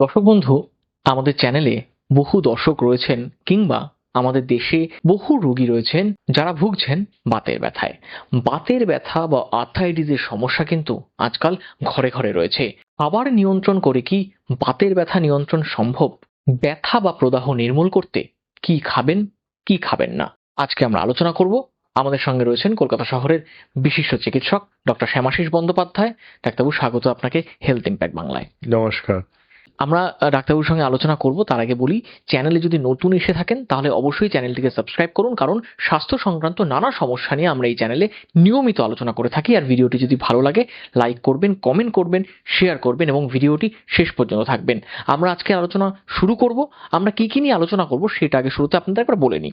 দর্শক বন্ধু, আমাদের চ্যানেলে বহু দর্শক রয়েছেন কিংবা আমাদের দেশে বহু রোগী রয়েছেন যারা ভুগছেন বাতের ব্যথায়। বাতের ব্যথা বা আর্থাইটিসের সমস্যা কিন্তু আজকাল ঘরে ঘরে রয়েছে। আবার নিয়ন্ত্রণ করে কি বাতের ব্যথা নিয়ন্ত্রণ সম্ভব? ব্যথা বা প্রদাহ নির্মূল করতে কি খাবেন কি খাবেন না? আজকে আমরা আলোচনা করব। আমাদের সঙ্গে রয়েছেন কলকাতা শহরের বিশিষ্ট চিকিৎসক ডক্টর শ্যামাশিস বন্দ্যোপাধ্যায়। ডাক্তারবাবু, স্বাগত আপনাকে হেলথ ইম্প্যাক্ট বাংলায়। নমস্কার। আমরা ডাক্তারবাবুর সঙ্গে আলোচনা করব, তার আগে বলি, চ্যানেলে যদি নতুন এসে থাকেন, তাহলে অবশ্যই চ্যানেলটিকে সাবস্ক্রাইব করুন, কারণ স্বাস্থ্য সংক্রান্ত নানা সমস্যা নিয়ে আমরা এই চ্যানেলে নিয়মিত আলোচনা করে থাকি, আর ভিডিওটি যদি ভালো লাগে, লাইক করবেন, কমেন্ট করবেন, শেয়ার করবেন, এবং ভিডিওটি শেষ পর্যন্ত থাকবেন। আমরা আজকে আলোচনা শুরু করব, আমরা কি কি নিয়ে আলোচনা করব, সেটা আগে শুরুতে আপনাদের একবার বলে নিই।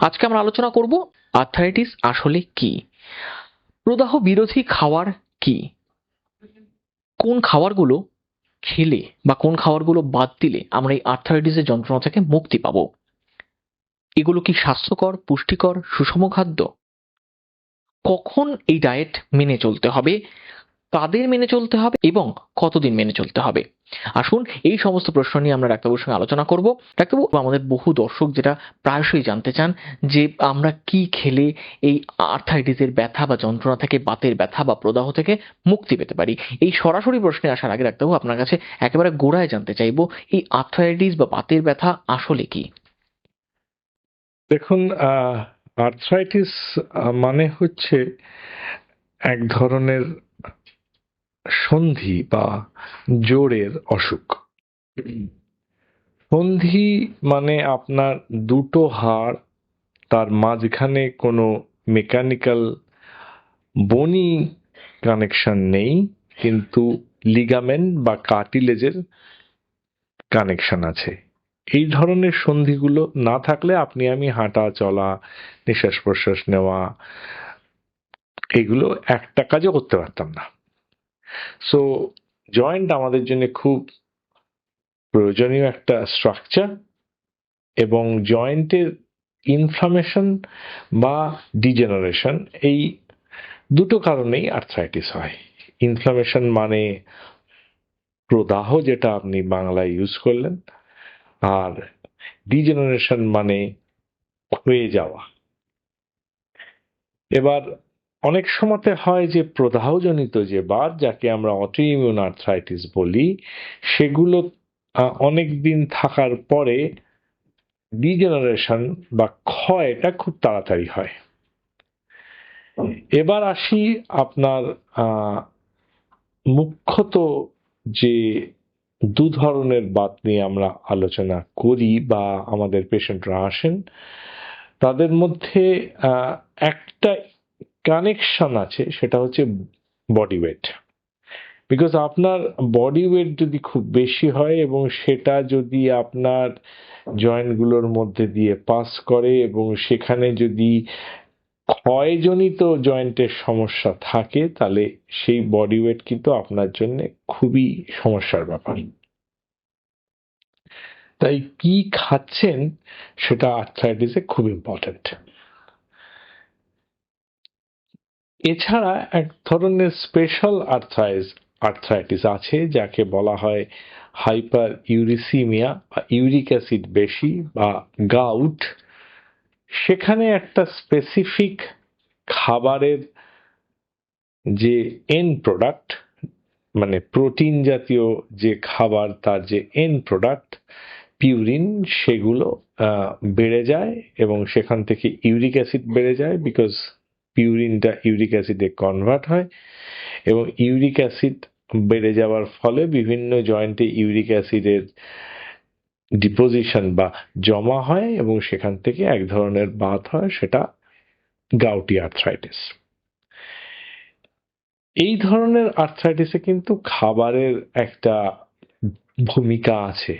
আজকে আমরা আলোচনা করব আর্থারাইটিস আসলে কি? প্রদাহ বিরোধী খাওয়ার কি? কোন খাবারগুলো খেলে বা কোন খাবারগুলো বাদ দিলে আমরা এই আর্থারাইটিসের যন্ত্রণা থেকে মুক্তি পাব। এগুলো কি স্বাস্থ্যকর, পুষ্টিকর, সুষম খাদ্য? কখন এই ডায়েট মেনে চলতে হবে? কাদের মেনে চলতে হবে এবং কতদিন মেনে চলতে হবে? আসুন এই সমস্ত প্রশ্ন নিয়ে আমরা ডাক্তারবাবুর সঙ্গে আলোচনা করব। ডাক্তারবাবু, আমাদের বহু দর্শক যেটা প্রায়শই জানতে চান যে আমরা কি খেলে এই আর্থাইটিসের ব্যথা বা যন্ত্রণা থেকে, বাতের ব্যথা বা প্রদাহ থেকে মুক্তি পেতে পারি? এই সরাসরি প্রশ্নে আসার আগে ডাক্তারবাবু, আপনার কাছে একেবারে গোড়ায় জানতে চাইব, এই আর্থাইটিস বা বাতের ব্যথা আসলে কি? দেখুন আর্থ্রাইটিস মানে হচ্ছে এক ধরনের সন্ধি বা জোরের অসুখ। সন্ধি মানে আপনার দুটো হাড়, তার মাঝখানে কোনো মেকানিক্যাল বনি কানেকশন নেই, কিন্তু লিগামেন্ট বা কার্টিলেজের কানেকশন আছে। এই ধরনের সন্ধিগুলো না থাকলে আপনি আমি হাঁটা, চলা, নিঃশ্বাস প্রশ্বাস নেওয়া, এগুলো একটা কাজও করতে পারতাম না। সো জয়েন্ট আমাদের জন্য খুব প্রয়োজনীয় একটা স্ট্রাকচার এবং জয়েন্টের ইনফ্লামেশন বা ডিজেনারেশন এই দুটো কারণেই আর্থ্রাইটিস হয়। ইনফ্লামেশন মানে প্রদাহ যেটা আপনি বাংলায় ইউজ করলেন আর ডিজেনারেশন মানে ক্ষয়ে যাওয়া। এবার অনেক সময়তে হয় যে প্রদাহজনিত যে বাত যাকে আমরা অটোইমিউন আর্থ্রাইটিস বলি, সেগুলো অনেক দিন থাকার পরে ডিজেনারেশন বা ক্ষয়টা খুব তাড়াতাড়ি হয়। এবার আসি আপনার মুখ্যত যে দু ধরনের বাত নিয়ে আমরা আলোচনা করি বা আমাদের পেশেন্টরা আসেন, তাদের মধ্যে একটা কানেকশন আছে, সেটা হচ্ছে বডি ওয়েট বিকজ আপনার বডি ওয়েট যদি খুব বেশি হয় এবং সেটা যদি আপনার জয়েন্টগুলোর মধ্যে দিয়ে পাস করে এবং সেখানে যদি ক্ষয়জনিত জয়েন্টের সমস্যা থাকে, তাহলে সেই বডি ওয়েট কিন্তু আপনার জন্য খুবই সমস্যার ব্যাপার। তাই কি খাচ্ছেন, সেটা আর্থ্রাইটিসে খুব ইম্পর্ট্যান্ট এছাড়া এক ধরনের স্পেশাল আর্থ্রাইজ আর্থ্রাইটিস আছে, যাকে বলা হয় হাইপার ইউরিসিমিয়া বা ইউরিক অ্যাসিড বেশি বা গাউট সেখানে একটা স্পেসিফিক খাবারের যে এন প্রোডাক্ট মানে প্রোটিন জাতীয় যে খাবার, তার যে এন প্রোডাক্ট পিউরিন সেগুলো বেড়ে যায় এবং সেখান থেকে ইউরিক অ্যাসিড বেড়ে যায় বিকজ পিউরিনটা ইউরিক অ্যাসিডে কনভার্ট হয় এবং ইউরিক অ্যাসিড বেড়ে যাওয়ার ফলে বিভিন্ন জয়েন্টে ইউরিক অ্যাসিডের ডিপোজিশন বা জমা হয় এবং সেখান থেকে এক ধরনের বাত হয়, সেটা গাউটি আর্থ্রাইটিস এই ধরনের আর্থ্রাইটিসে কিন্তু খাবারের একটা ভূমিকা আছে।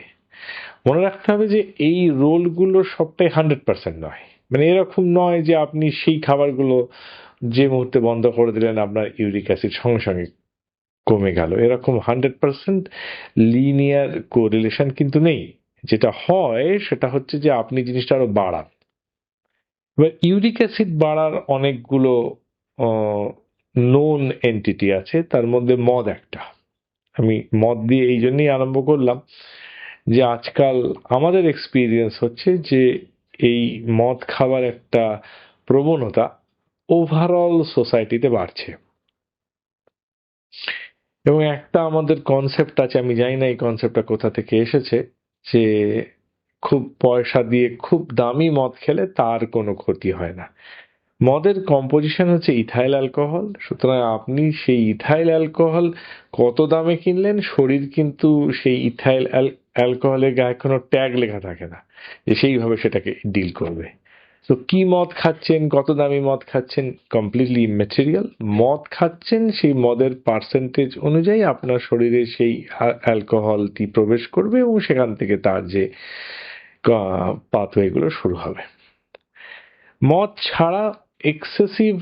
মনে রাখতে হবে যে এই রোলগুলো সবটাই হান্ড্রেড পার্সেন্ট নয়। মানে এরকম নয় যে আপনি সেই খাবারগুলো যে মুহূর্তে বন্ধ করে দিলেন, আপনার ইউরিক অ্যাসিড সঙ্গে সঙ্গে কমে গেল। এরকম হান্ড্রেড পার্সেন্ট লিনিয়ার কোরিলেশন কিন্তু নেই। যেটা হয়, সেটা হচ্ছে যে আপনি জিনিসটা আরও বাড়ান। এবার ইউরিক অ্যাসিড বাড়ার অনেকগুলো নোন এন্টিটি আছে, তার মধ্যে মদ একটা। আমি মদ দিয়ে এই জন্যই আরম্ভ করলাম যে আজকাল আমাদের এক্সপিরিয়েন্স হচ্ছে যে এই মদ খাবার একটা প্রবণতা ওভারঅল সোসাইটিতে বাড়ছে। এবং একটা আমাদের কনসেপ্ট আছে, আমি জানি না এই কনসেপ্টটা কোথা থেকে এসেছে, যে খুব পয়সা দিয়ে খুব দামি মদ খেলে তার কোনো ক্ষতি হয় না। মদের কম্পোজিশন হচ্ছে ইথাইল অ্যালকোহল সুতরাং আপনি সেই ইথাইল অ্যালকোহল কত দামে কিনলেন, শরীর কিন্তু সেই ইথাইল অ্যালকোহলের গায়ে কোনো ট্যাগ লেখা থাকে না, যে সেইভাবে সেটাকে ডিল করবে। তো কি মদ খাচ্ছেন, কত দামি মদ খাচ্ছেন কমপ্লিটলি ইমেটেরিয়াল মদ খাচ্ছেন, সেই মদের পার্সেন্টেজ অনুযায়ী আপনার শরীরে সেই অ্যালকোহলটি প্রবেশ করবে এবং সেখান থেকে তার যে পাথওয়েগুলো শুরু হবে। মদ ছাড়া excessive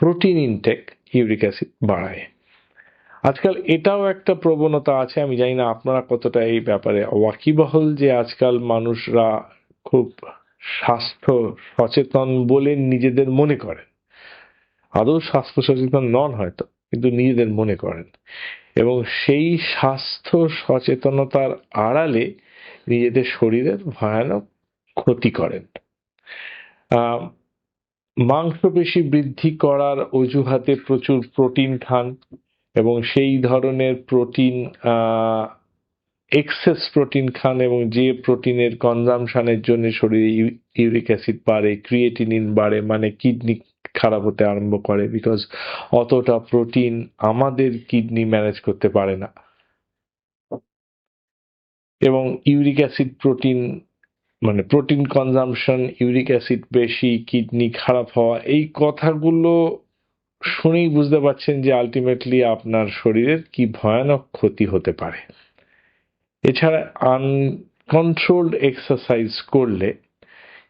protein intake uric acid বাড়ায়। আজকাল এটাও একটা প্রবণতা আছে, আমি জানি না আপনারা কতটা এই ব্যাপারে ওয়াকিবহল যে আজকাল মানুষরা খুব স্বাস্থ্য সচেতন বলে নিজেদের মনে করেন। আদৌ স্বাস্থ্য সচেতন নন হয়তো, কিন্তু নিজেদের মনে করেন। এবং সেই স্বাস্থ্য সচেতনতার আড়ালে নিজেদের শরীরের ভয়ানক ক্ষতি করেন। মাংসপেশি বৃদ্ধি করার অজুহাতে প্রচুর প্রোটিন খান। এবং সেই ধরনের প্রোটিন এক্সেস প্রোটিন খান এবং যে প্রোটিনের কনজামশনের জন্য শরীরে ইউরিক অ্যাসিড বাড়ে ক্রিয়েটিনিন বাড়ে মানে কিডনি খারাপ হতে আরম্ভ করে বিকজ অতটা প্রোটিন আমাদের কিডনি ম্যানেজ করতে পারে না। এবং ইউরিক অ্যাসিড প্রোটিন মানে প্রোটিন কনজামশন ইউরিক অ্যাসিড বেশি, কিডনি খারাপ হওয়া, এই কথাগুলো শুনেই বুঝতে পারছেন যে আলটিমেটলি আপনার শরীরের কি ভয়ানক ক্ষতি হতে পারে। এছাড়া আনকন্ট্রোলড এক্সারসাইজ করলে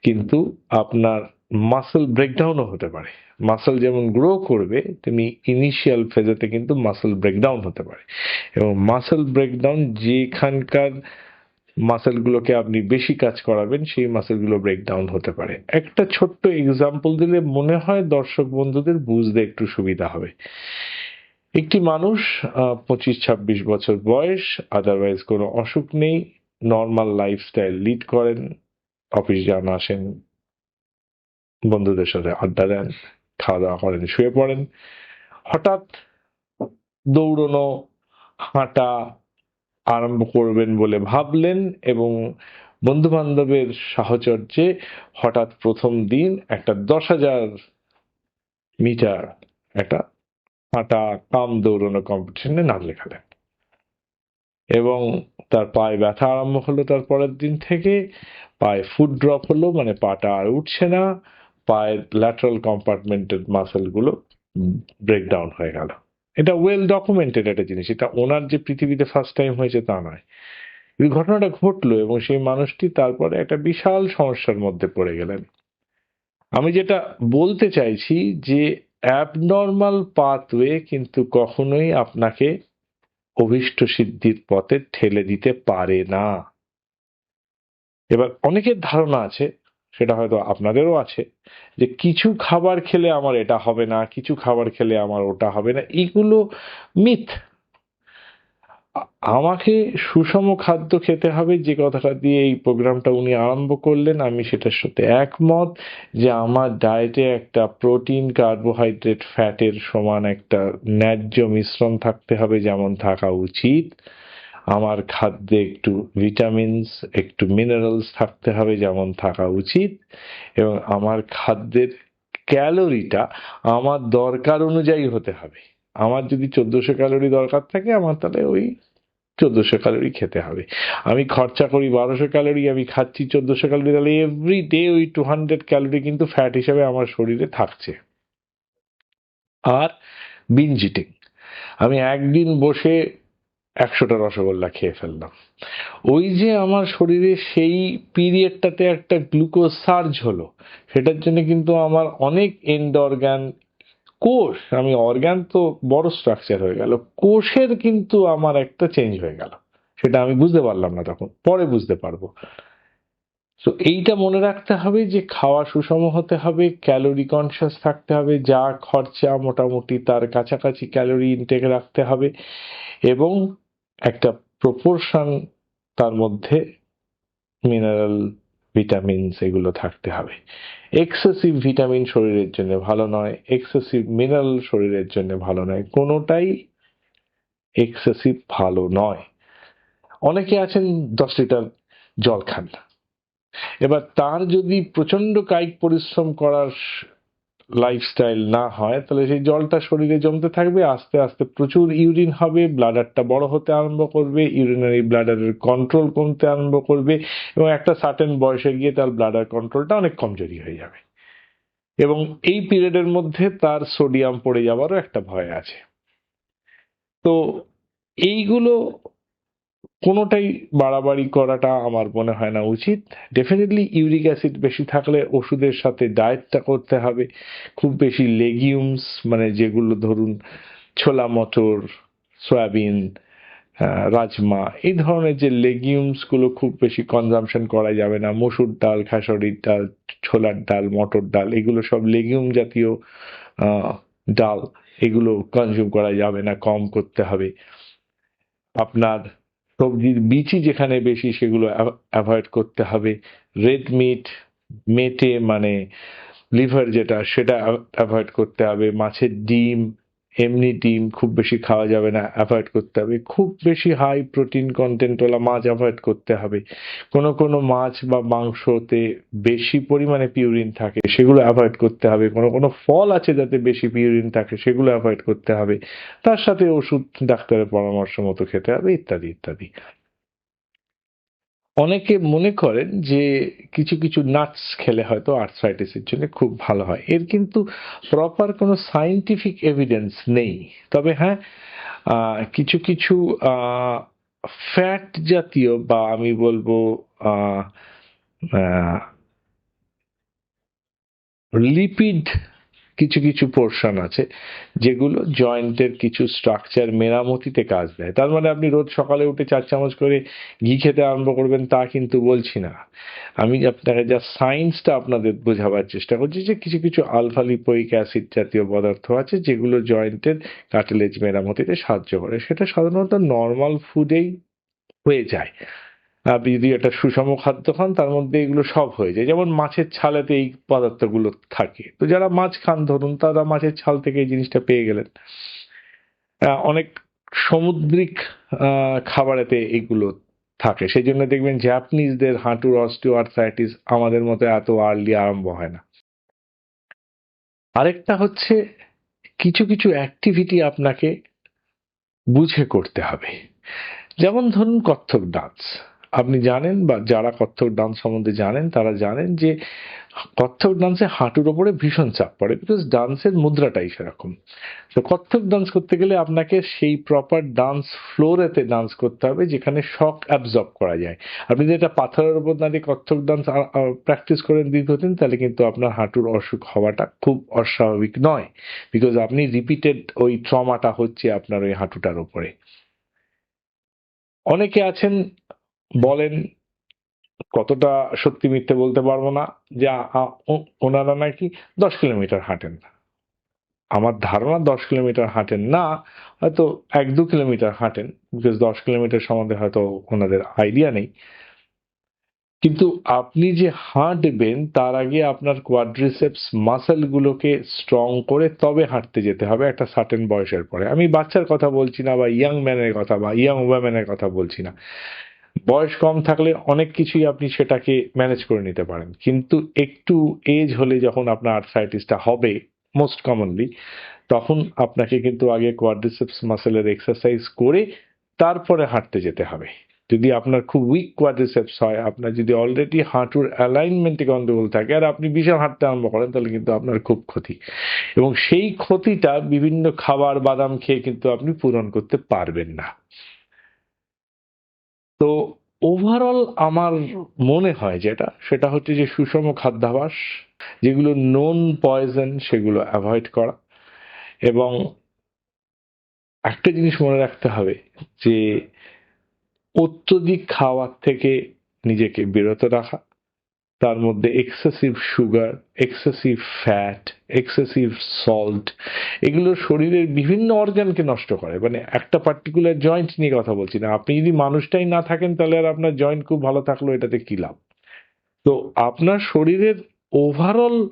কিন্তু আপনার মাসেল ব্রেকডাউনও হতে পারে। মাসেল যেমন গ্রো করবে, তেমনি ইনিশিয়াল ফেজেতে কিন্তু মাসেল ব্রেকডাউন হতে পারে। এবং মাসেল ব্রেকডাউন যেখানকার মাসেলগুলোকে আপনি বেশি কাজ করাবেন, সেই মাসেলগুলো ব্রেকডাউন হতে পারে। একটা ছোট্ট এক্সাম্পল দিলে মনে হয় দর্শক বন্ধুদের বুঝতে একটু সুবিধা হবে। একটি মানুষ পঁচিশ ছাব্বিশ বছর বয়স আদারওয়াইজ কোনো অসুখ নেই নর্মাল লাইফস্টাইল লিড করেন অফিস যান, আসেন, বন্ধুদের সাথে আড্ডা দেন খাওয়া দাওয়া করেন, শুয়ে পড়েন। হঠাৎ দৌড়নো, হাঁটা আরম্ভ করবেন বলে ভাবলেন এবং বন্ধু বান্ধবের সাহচর্যে হঠাৎ প্রথম দিন একটা দশ হাজার মিটার একটা হাঁটা কাম দৌড়ানো কম্পিটিশনে নাম লেখালেন। এবং তার পায়ে ব্যথা আরম্ভ হলো তার পরের দিন থেকে। পায়ে ফুড ড্রপ হলো মানে পাটা আর উঠছে না। পায়ের ল্যাটারাল কম্পার্টমেন্টের মাসেলগুলো ব্রেকডাউন হয়ে গেল। এটা ওয়েল ডকুমেন্টেড একটা জিনিস। এটা ওনার যে পৃথিবীতে ফার্স্ট টাইম হয়েছে তা নয়। এই ঘটনাটা ঘটলো এবং সেই মানুষটি তারপরে একটা বিশাল সমস্যার মধ্যে পড়ে গেলেন। আমি যেটা বলতে চাইছি যে অ্যাবনর্মাল পাথওয়ে কিন্তু কখনোই আপনাকে অভিষ্ট সিদ্ধির পথে ঠেলে দিতে পারে না। এবার অনেকের ধারণা আছে সেটা হয়তো আপনাদেরও আছে, যে কিছু খাবার খেলে আমার এটা হবে না, কিছু খাবার খেলে আমার ওটা হবে না, এগুলো মিথ। আমাকে সুষম খাদ্য খেতে হবে, যে কথাটা দিয়ে এই প্রোগ্রামটা উনি আরম্ভ করলেন, আমি সেটার সাথে একমত যে আমার ডায়েটে একটা প্রোটিন, কার্বোহাইড্রেট, ফ্যাটের সমান একটা ন্যায্য মিশ্রণ থাকতে হবে, যেমন থাকা উচিত। আমার খাদ্যে একটু ভিটামিনস একটু মিনারেলস থাকতে হবে, যেমন থাকা উচিত। এবং আমার খাদ্যের ক্যালোরিটা আমার দরকার অনুযায়ী হতে হবে। আমার যদি চোদ্দশো ক্যালোরি দরকার থাকে, আমার তাহলে ওই চোদ্দশো ক্যালোরি খেতে হবে। আমি খরচা করি বারোশো ক্যালোরি আমি খাচ্ছি চোদ্দশো ক্যালোরি তাহলে এভরি ডে ওই টু হান্ড্রেড ক্যালোরি কিন্তু ফ্যাট হিসাবে আমার শরীরে থাকছে। আর বিঞ্জ ইটিং আমি একদিন বসে একশোটা রসগোল্লা খেয়ে ফেললাম। ওই যে আমার শরীরে সেই পিরিয়ডটাতে একটা গ্লুকোজ সার্জ হলো, সেটার জন্য কিন্তু আমার অনেক এন্ড অর্গান কোষ, আমি অর্গান তো বড় স্ট্রাকচার হয়ে গেল, কোষের কিন্তু আমার একটা চেঞ্জ হয়ে গেল। সেটা আমি বুঝতে পারলাম না তখন, পরে বুঝতে পারব। তো এইটা মনে রাখতে হবে যে খাওয়া সুষম হতে হবে ক্যালোরি কনসিয়াস থাকতে হবে, যা খরচা মোটামুটি তার কাছাকাছি ক্যালোরি ইনটেক রাখতে হবে এবং প্রপোর্শন তার মধ্যে মিনারেল ভিটামিনস এগুলো থাকতে হবে। এক্সেসিভ ভিটামিন শরীরের জন্য ভালো নয় এক্সেসিভ মিনারেল শরীরের জন্য ভালো নয়, কোনোটাই এক্সেসিভ ভালো নয়। অনেকে আছেন দশ লিটার জল খান এবার তার যদি প্রচণ্ড কায়িক পরিশ্রম করার লাইফস্টাইল না হয়, তাহলে সেই জলটা শরীরে জমতে থাকবে, আস্তে আস্তে প্রচুর ইউরিন হবে ব্লাডারটা বড় হতে আরম্ভ করবে ইউরিনারি ব্লাডারের কন্ট্রোল কমতে আরম্ভ করবে, এবং একটা সার্টেন বয়সে গিয়ে তার ব্লাডার কন্ট্রোলটা অনেক কমজোরি হয়ে যাবে। এবং এই পিরিয়ডের মধ্যে তার সোডিয়াম পড়ে যাওয়ারও একটা ভয় আছে। তো এইগুলো কোনোটাই বাড়াবাড়ি করাটা আমার মনে হয় না উচিত। ডেফিনেটলি ইউরিক অ্যাসিড বেশি থাকলে ওষুধের সাথে ডায়েটটা করতে হবে। খুব বেশি লেগিউমস মানে যেগুলো ধরুন ছোলা, মটর, সয়াবিন রাজমা, এই ধরনের যে লেগিউমসগুলো খুব বেশি কনজামশন করা যাবে না। মসুর ডাল, খেসারির ডাল, ছোলার ডাল, মটর ডাল, এগুলো সব লেগিউম জাতীয় ডাল, এগুলো কনজিউম করা যাবে না, কম করতে হবে। আপনার সবজির বিচি যেখানে বেশি সেগুলো অ্যাভয়েড করতে হবে। রেড মিট, মেটে মানে লিভার যেটা, সেটা অ্যাভয়েড করতে হবে। মাছের ডিম এমনি ডিম খুব বেশি খাওয়া যাবে না অ্যাভয়েড করতে হবে। খুব বেশি হাই প্রোটিন কন্টেন্টওয়ালা মাছ অ্যাভয়েড করতে হবে। কোনো কোনো মাছ বা মাংসতে বেশি পরিমাণে পিউরিন থাকে, সেগুলো অ্যাভয়েড করতে হবে। কোনো কোনো ফল আছে যাতে বেশি পিউরিন থাকে, সেগুলো অ্যাভয়েড করতে হবে। তার সাথে ওষুধ ডাক্তারের পরামর্শ মতো খেতে হবে, ইত্যাদি ইত্যাদি। অনেকে মনে করেন যে কিছু কিছু নাটস খেলে হয়তো আর্থ্রাইটিসের জন্য খুব ভালো হয়। এর কিন্তু প্রপার কোনো সাইন্টিফিক এভিডেন্স নেই। তবে হ্যাঁ কিছু কিছু ফ্যাট জাতীয় বা আমি বলব লিপিড কিছু কিছু পোর্শন আছে যেগুলো জয়েন্টের কিছু স্ট্রাকচার মেরামতিতে কাজ দেয়। তার মানে আপনি রোজ সকালে উঠে চার চামচ করে ঘি খেতে আরম্ভ করবেন, তা কিন্তু বলছি না। আমি আপনাকে যা সায়েন্সটা আপনাদের বোঝাবার চেষ্টা করছি যে কিছু কিছু আলফা লিপোইক অ্যাসিড জাতীয় পদার্থ আছে যেগুলো জয়েন্টের কার্টিলেজ মেরামতিতে সাহায্য করে। সেটা সাধারণত নর্মাল ফুডেই হয়ে যায়। আপনি যদি একটা সুষম খাদ্য খান, তার মধ্যে এগুলো সব হয়ে যায়। যেমন মাছের ছালেতে এই পদার্থগুলো থাকে। তো যারা মাছ খান, ধরুন, তারা মাছের ছাল থেকে এই জিনিসটা পেয়ে গেলেন। অনেক সামুদ্রিক খাবারেতে এগুলো থাকে। সেই জন্য দেখবেন জাপানিজদের হাঁটুর অস্টিও আর্থ্রাইটিস আমাদের মতো এত আর্লি আরম্ভ হয় না। আরেকটা হচ্ছে, কিছু কিছু অ্যাক্টিভিটি আপনাকে বুঝে করতে হবে। যেমন ধরুন কত্থক ডান্স আপনি জানেন বা যারা কত্থক ডান্স সম্বন্ধে জানেন, তারা জানেন যে কত্থক ডান্সে হাঁটুর ওপরে ভীষণ চাপ পড়ে বিকজ ডান্সের মুদ্রাটাই সেরকম। তো কত্থক ডান্স করতে গেলে আপনাকে সেই প্রপার ডান্স ফ্লোরেতে ডান্স করতে হবে যেখানে শক অ্যাবজর্ব করা যায়। আপনি যদি এটা পাথরের উপর দাঁড়িয়ে কত্থক ডান্স প্র্যাকটিস করেন দীর্ঘদিন, তাহলে কিন্তু আপনার হাঁটুর অসুখ হওয়াটা খুব অস্বাভাবিক নয়। বিকজ আপনি রিপিটেড ওই ট্রমাটা হচ্ছে আপনার ওই হাঁটুটার ওপরে অনেকে আছেন বলেন কতটা সত্যি মিথ্যে বলতে পারব না, যে ওনারা নাকি দশ কিলোমিটার হাঁটেন আমার ধারণা দশ কিলোমিটার হাঁটেন না, হয়তো এক দু কিলোমিটার হাঁটেন বিকজ দশ কিলোমিটার সম্বন্ধে হয়তো ওনাদের আইডিয়া নেই। কিন্তু আপনি যে হাঁটবেন, তার আগে আপনার কোয়াড্রিসেপস মাসেল গুলোকে স্ট্রং করে তবে হাঁটতে যেতে হবে একটা সার্টেন বয়সের পরে। আমি বাচ্চার কথা বলছি না বা ইয়াং ম্যানের কথা বা ইয়াং ওয়ামেনের কথা বলছি না। বয়স কম থাকলে অনেক কিছুই আপনি সেটাকে ম্যানেজ করে নিতে পারেন। কিন্তু একটু এজ হলে যখন আপনার আর্থ্রাইটিসটা হবে মোস্ট কমনলি তখন আপনাকে কিন্তু আগে কোয়াড্রিসেপস মাসেলের এক্সারসাইজ করে তারপরে হাঁটতে যেতে হবে। যদি আপনার খুব উইক কোয়াড্রিসেপস হয়, আপনার যদি অলরেডি হাঁটুর অ্যালাইনমেন্টে গন্ডগোল থাকে, আর আপনি বিশাল হাঁটতে আরম্ভ করেন, তাহলে কিন্তু আপনার খুব ক্ষতি। এবং সেই ক্ষতিটা বিভিন্ন খাবার, বাদাম খেয়ে কিন্তু আপনি পূরণ করতে পারবেন না। তো ওভারঅল আমার মনে হয় যেটা, সেটা হচ্ছে যে সুষম খাদ্যাভাস, যেগুলো নন পয়জন সেগুলো অ্যাভয়েড করা। এবং একটা জিনিস মনে রাখতে হবে যে অত্যধিক খাওয়ার থেকে নিজেকে বিরত রাখা। তার মধ্যে excessive sugar excessive fat excessive salt এগুলো শরীরের বিভিন্ন অর্গানকে নষ্ট করে। মানে একটা পার্টিকুলার জয়েন্ট নিয়ে কথা বলছি না। আপনি যদি মানুষটাই না থাকেন, তাহলে আর আপনার জয়েন্ট খুব ভালো থাকল, এটাতে কি লাভ? তো আপনার শরীরের ওভারঅল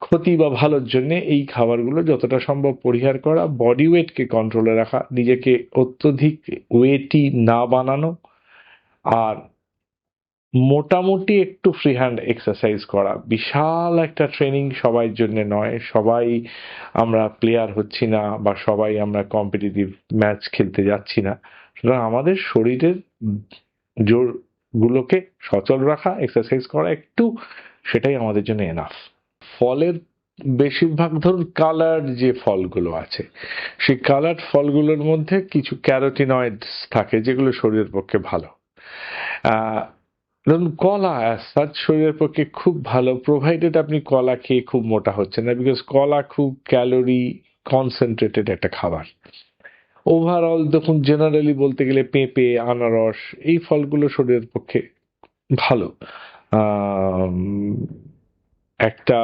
ক্ষতি বা ভালোর জন্য এই খাবারগুলো যতটা সম্ভব পরিহার করা বডি ওয়েটকে কন্ট্রোলে রাখা, নিজেকে অত্যধিক ওয়েটি না বানানো, আর মোটামুটি একটু ফ্রি হ্যান্ড এক্সারসাইজ করা। বিশাল একটা ট্রেনিং সবার জন্য নয়। সবাই আমরা প্লেয়ার হচ্ছি না বা সবাই আমরা কম্পিটিটিভ ম্যাচ খেলতে যাচ্ছি না। সুতরাং আমাদের শরীরের জোরগুলোকে সচল রাখা এক্সারসাইজ করা একটু সেটাই আমাদের জন্য এনাফ ফলের বেশিরভাগ ধরুন কালার যে ফলগুলো আছে, সেই কালার ফলগুলোর মধ্যে কিছু ক্যারোটিনয়েডস থাকে যেগুলো শরীরের পক্ষে ভালো। ধরুন, কলা সাজ শরীরের পক্ষে খুব ভালো প্রোভাইডেড আপনি কলা খেয়ে খুব মোটা হচ্ছে না বিকজ কলা খুব ক্যালোরি কনসেন্ট্রেটেড একটা খাবার। ওভারঅল দেখুন জেনারেলি বলতে গেলে পেঁপে, আনারস, এই ফলগুলো শরীরের পক্ষে ভালো। একটা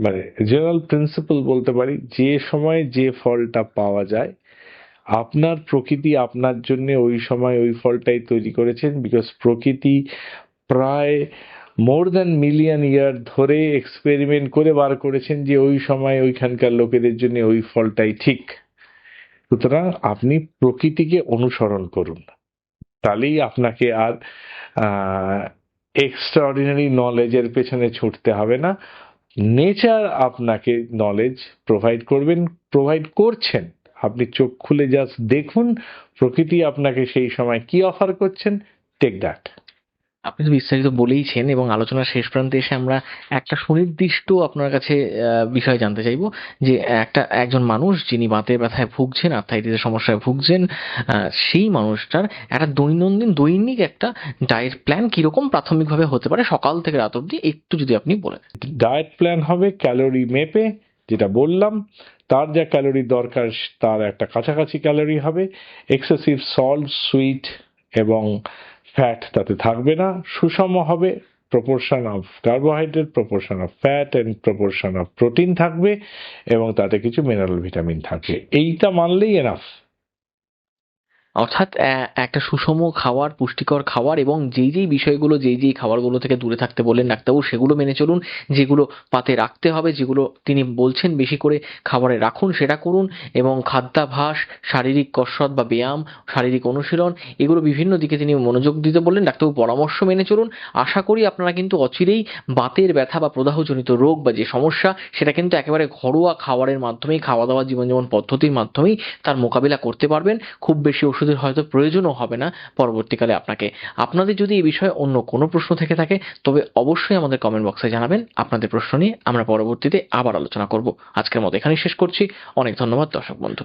মানে জেনারেল প্রিন্সিপাল বলতে পারি, যে সময় যে ফলটা পাওয়া যায় আপনার প্রকৃতি আপনার জন্য ওই সময় ওই ফলটাই তৈরি করেছেন বিকজ প্রকৃতি প্রায় মোর দ্যান মিলিয়ন ইয়ার ধরে এক্সপেরিমেন্ট করে বার করেছেন যে ওই সময় ওইখানকার লোকেদের জন্য ওই ফলটাই ঠিক। সুতরাং আপনি প্রকৃতিকে অনুসরণ করুন। তাহলেই আপনাকে আর এক্সট্রাঅর্ডিনারি নলেজের পেছনে ছুটতে হবে না। নেচার আপনাকে নলেজ প্রোভাইড করবেন প্রোভাইড করছেন। আপনি চোখ খুলে জাস্ট দেখুন প্রকৃতি আপনাকে সেই সময় কি অফার করছেন টেক দ্যাট আপনি তো বিস্তারিত বলেইছেন এবং আলোচনার শেষ প্রান্তে এসে আমরা একটা সুনির্দিষ্ট আপনার কাছে বিষয় জানতে চাইব যে একটা একজন মানুষ যিনি বাতের ব্যথায় ভুগছেন আর্থাইটিসের সমস্যায় ভুগছেন সেই মানুষটার একটা দৈনন্দিন দৈনিক একটা ডায়েট প্ল্যান কীরকম প্রাথমিকভাবে হতে পারে সকাল থেকে রাত অবধি একটু যদি আপনি বলেন। ডায়েট প্ল্যান হবে ক্যালোরি মেপে যেটা বললাম, তার যা ক্যালোরি দরকার, তার একটা কাছাকাছি ক্যালোরি হবে। এক্সেসিভ সল্ট সুইট এবং ফ্যাট তাতে থাকবে না। সুষম হবে proportion of carbohydrate proportion of fat and proportion of protein থাকবে এবং তাতে কিছু মিনারেল ভিটামিন থাকবে। এইটা মানলেই এনাফ অর্থাৎ একটা সুষম খাবার পুষ্টিকর খাবার এবং যেই যেই বিষয়গুলো, যেই যেই খাবারগুলো থেকে দূরে থাকতে বললেন ডাক্তারবাবু, সেগুলো মেনে চলুন, যেগুলো পাতে রাখতে হবে, যেগুলো তিনি বলছেন বেশি করে খাবারে রাখুন, সেটা করুন এবং খাদ্যাভাস, শারীরিক কসরত বা ব্যায়াম, শারীরিক অনুশীলন, এগুলো বিভিন্ন দিকে তিনি মনোযোগ দিতে বললেন। ডাক্তারবাবু, পরামর্শ মেনে চলুন। আশা করি আপনারা কিন্তু অচিরেই বাতের ব্যথা বা প্রদাহজনিত রোগ বা যে সমস্যা, সেটা কিন্তু একেবারে ঘরোয়া খাবারের মাধ্যমেই খাওয়া দাওয়া জীবন যেমন পদ্ধতির মাধ্যমেই তার মোকাবিলা করতে পারবেন। খুব বেশি ওষুধের হয়তো প্রয়োজনও হবে না পরবর্তীকালে আপনাকে। আপনাদের যদি এই বিষয়ে অন্য কোনো প্রশ্ন থেকে থাকে, তবে অবশ্যই আমাদের কমেন্ট বক্সে জানাবেন। আপনাদের প্রশ্ন নিয়ে আমরা পরবর্তীতে আবার আলোচনা করব। আজকের মতো এখানেই শেষ করছি। অনেক ধন্যবাদ, দর্শক বন্ধু।